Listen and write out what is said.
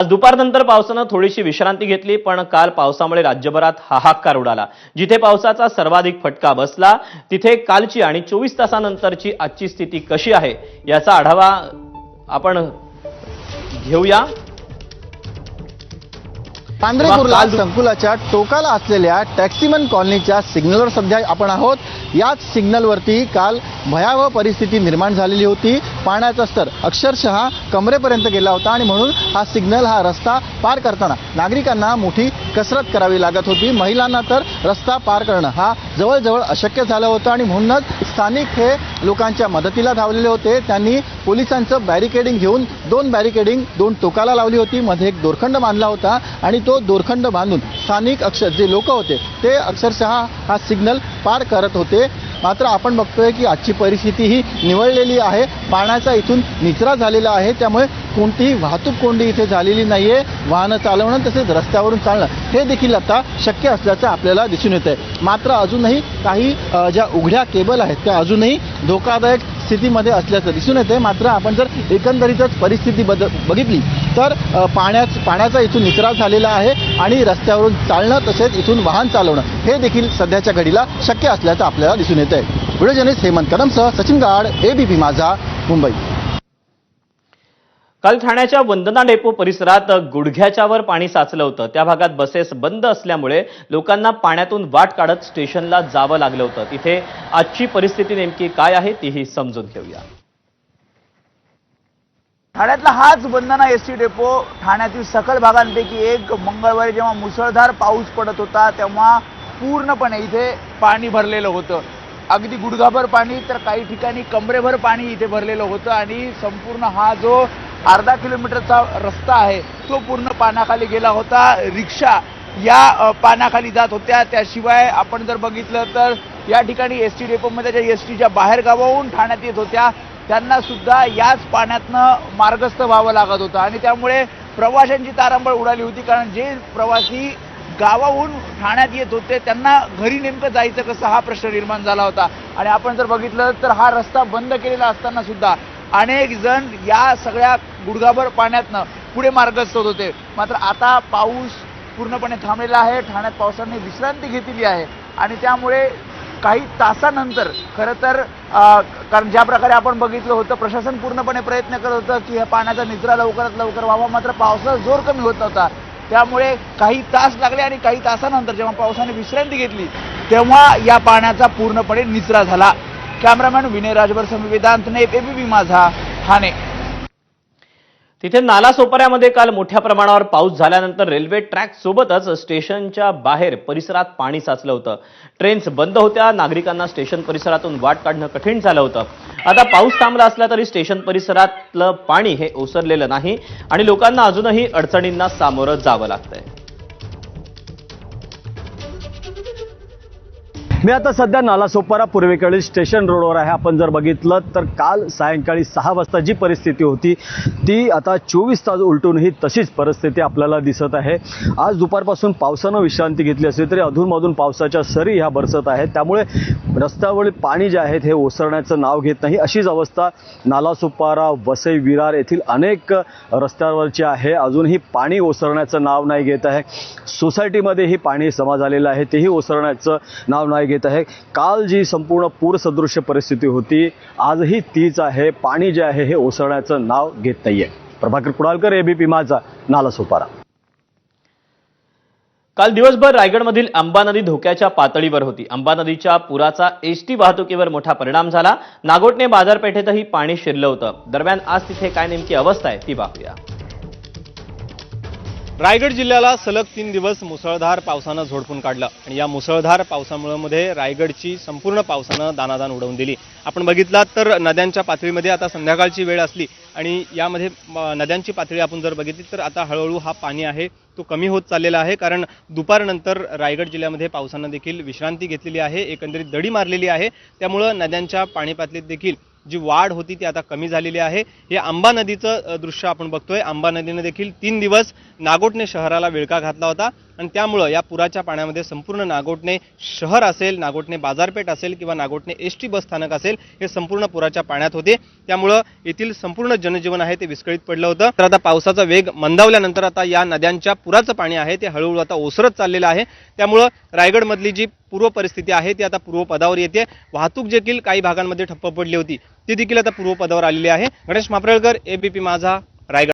आज दुपारनंतर पावसानं थोडीशी विश्रांती घेतली पण काल पावसामुळे राज्यभरात हाहाकार उडाला. जिथे पावसाचा सर्वाधिक फटका बसला तिथे कालची आणि चोवीस तासानंतरची आजची स्थिती कशी आहे याचा आढावा आपण घेऊया. दु- संकुलाच्या टोकाला असलेल्या टॅक्सीमन कॉलनीच्या सिग्नलवर सध्या आपण आहोत. याच सिग्नलवरती काल भयावह परिस्थिती निर्माण झालेली होती. पाण्याचा स्तर अक्षरशः कमरेपर्यंत गेला होता आणि म्हणून हा सिग्नल हा रस्ता पार करताना नागरिकांना मोठी कसरत करावी लागत होती. महिलांना तर रस्ता पार करणं हा जवळजवळ अशक्य झालं होतं आणि म्हणूनच स्थानिक हे लोकांच्या मदतीला धावलेले होते. त्यांनी पोलिसांचं बॅरिकेडिंग घेऊन दोन बॅरिकेडिंग दोन टोकाला लावली होती. मध्ये एक दोरखंड बांधला होता आणि तो दोरखंड बांधून स्थानिक अक्षर जे लोक होते ते अक्षरशः हा सिग्नल पार करत होते. मात्र आपण बघतोय की आजची परिस्थिती ही निवळलेली आहे. पाण्याचा इथून निचरा झालेला आहे. त्यामुळे कोणतीही वाहतूक कोंडी इथे झालेली नाही आहे वाहनं चालवणं तसेच रस्त्यावरून चालणं हे देखील आता शक्य असल्याचं आपल्याला दिसून येत आहे मात्र अजूनही काही ज्या उघड्या केबल आहेत त्या अजूनही धोकादायक स्थितीमध्ये असल्याचं दिसून येते मात्र आपण जर एकंदरीतच परिस्थिती बद बघितली तर पाण्या पाण्याच पाण्याचा इथून निचरा झालेला आहे आणि रस्त्यावरून चालणं तसेच इथून वाहन चालवणं हे देखील सध्याच्या घडीला शक्य असल्याचं आपल्याला दिसून येत आहे व्हिडिओ जर्नलिस्ट हेमंत कदमसह सचिन गाड एबीपी माझा मुंबई. काल ठाण्याच्या वंदना डेपो परिसरात गुडघ्याच्यावर पाणी साचलं होतं. त्या भागात बसेस बंद असल्यामुळे लोकांना पाण्यातून वाट काढत स्टेशनला जावं लागलं होतं. तिथे आजची परिस्थिती नेमकी काय आहे तीही समजून घेऊया. ठाण्यातला हाच वंदना एस टी डेपो ठाण्यातील सकल भागांपैकी एक. मंगळवारी जेव्हा मुसळधार पाऊस पडत होता तेव्हा पूर्णपणे इथे पाणी भरलेलं होतं. अगदी गुडघाभर पाणी तर काही ठिकाणी कमरेभर पाणी इथे भरलेलं होतं आणि संपूर्ण हा जो अर्धा किलोमीटरचा रस्ता आहे तो पूर्ण पाण्याखाली गेला होता. रिक्षा या पाण्याखाली जात होत्या. त्याशिवाय आपण जर बघितलं तर या ठिकाणी एस टी डेपोमध्ये ज्या एस टीच्या बाहेर गावाहून ठाण्यात येत होत्या त्यांना सुद्धा याच पाण्यातनं मार्गस्थ व्हावं लागत होतं. आणि त्यामुळे प्रवाशांची तारांबळ उडाली होती कारण जे प्रवासी गावाहून ठाण्यात येत होते त्यांना घरी नेमकं जायचं कसं हा प्रश्न निर्माण झाला होता. आणि आपण जर बघितलं तर हा रस्ता बंद केलेला असताना सुद्धा अनेक जण या सगळ्या गुडघाभर पाण्यातनं पुढे मार्गस्थ होत होते. मात्र आता पाऊस पूर्णपणे थांबलेला आहे. ठाण्यात पावसाने विश्रांती घेतलेली आहे. आणि त्यामुळे काही तासानंतर खरं तर कारण ज्या प्रकारे आपण बघितलं होतं प्रशासन पूर्णपणे प्रयत्न करत होतं की ह्या पाण्याचा निचरा लवकरात लवकर व्हावा. मात्र पावसाचा जोर कमी होत नव्हता त्यामुळे काही तास लागले आणि काही तासानंतर जेव्हा पावसाने विश्रांती घेतली तेव्हा या पाण्याचा पूर्णपणे निचरा झाला. कॅमेरामॅन विनय राजभर समी वेदांतने एबीपी माझा ठाणे. तिथे नालासोपाऱ्यामध्ये काल मोठ्या प्रमाणावर पाऊस झाल्यानंतर रेल्वे ट्रॅक सोबतच स्टेशनच्या बाहेर परिसरात पाणी साचलं होतं. ट्रेन्स बंद होत्या नागरिकांना स्टेशन परिसरातून वाट काढणं कठीण झालं होतं. आता पाऊस थांबला असला तरी स्टेशन परिसरातलं पाणी हे ओसरलेलं नाही आणि लोकांना अजूनही अडचणींना सामोरं जावं लागतं मी आता सध्या नालासोपारा पूर्वेकडील स्टेशन रोडवर आहे. आपण जर बघितलं तर काल सायंकाळी सहा वाजता जी परिस्थिती होती ती आता चोवीस तास उलटूनही तशीच परिस्थिती आपल्याला दिसत आहे. आज दुपारपासून पावसानं विश्रांती घेतली असली तरी अधूनमधून पावसाच्या सरी ह्या बरसत आहेत. त्यामुळे रस्त्यावरील पाणी जे आहेत हे ओसरण्याचं नाव घेत नाही. अशीच अवस्था नालासुपारा वसई विरार येथील अनेक रस्त्यावरची आहे. अजूनही पाणी ओसरण्याचं नाव नाही घेत आहे. सोसायटीमध्येही पाणी जमा झालेलं आहे. तेही ओसरण्याचं नाव नाही घेत आहे. काल जी संपूर्ण पूरसदृश्य परिस्थिती होती आजही तीच आहे. पाणी जे आहे हे ओसरण्याचं नाव घेत नाही आहे प्रभाकर कुडालकर एबीपी माझा नालासोपारा. काल दिवसभर रायगडमधील अंबा नदी धोक्याच्या पातळीवर होती. अंबा नदीच्या पुराचा एसटी वाहतुकीवर मोठा परिणाम झाला. नागोटणे बाजारपेठेतही पाणी शिरलं होतं. दरम्यान आज तिथे काय नेमकी अवस्था आहे ती पाहूया. रायगड जिल्ह्याला सलग तीन दिवस मुसळधार पावसानं झोडपून काढलं आणि या मुसळधार पावसामुळे मध्ये रायगडची संपूर्ण पावसानं दानादान उडवून दिली. आपण बघितलात तर नद्यांच्या पातळीमध्ये आता संध्याकाळची वेळ असली आणि यामध्ये नद्यांची पातळी आपण जर बघितली तर आता हळूहळू हा पाणी आहे तो कमी होत चाललेला आहे कारण दुपारनंतर रायगड जिल्ह्यामध्ये पावसानं देखील विश्रांती घेतलेली आहे एकंदरीत दडी मारलेली आहे. त्यामुळं नद्यांच्या पाणी पातळीत देखील जी वाढ होती ती आता कमी झालेली आहे. हे आंबा नदीचं दृश्य आपण बघतोय. आंबा नदीने देखील तीन दिवस नागोटणे शहराला विळका घातला होता. आणि त्यामुळं या पुराच्या पाण्यामध्ये संपूर्ण नागोटणे शहर असेल नागोटणे बाजारपेठ असेल किंवा नागोटणे एस टी बस स्थानक असेल हे संपूर्ण पुराच्या पाण्यात होते. त्यामुळं येथील संपूर्ण जनजीवन आहे ते विस्कळीत पडलं होतं. तर आता पावसाचा वेग मंदावल्यानंतर आता या नद्यांच्या पुराचं पाणी आहे ते हळूहळू आता ओसरत चाललेलं आहे. त्यामुळं रायगडमधली जी पूर्व परिस्थिती आहे ती आता पूर्वपदावर येते. वाहतूक देखील काही भागांमध्ये ठप्प पडली होती. ती देखील आता पूर्वपदावर आलेली आहे. गणेश मापरेळकर एबीपी माझा.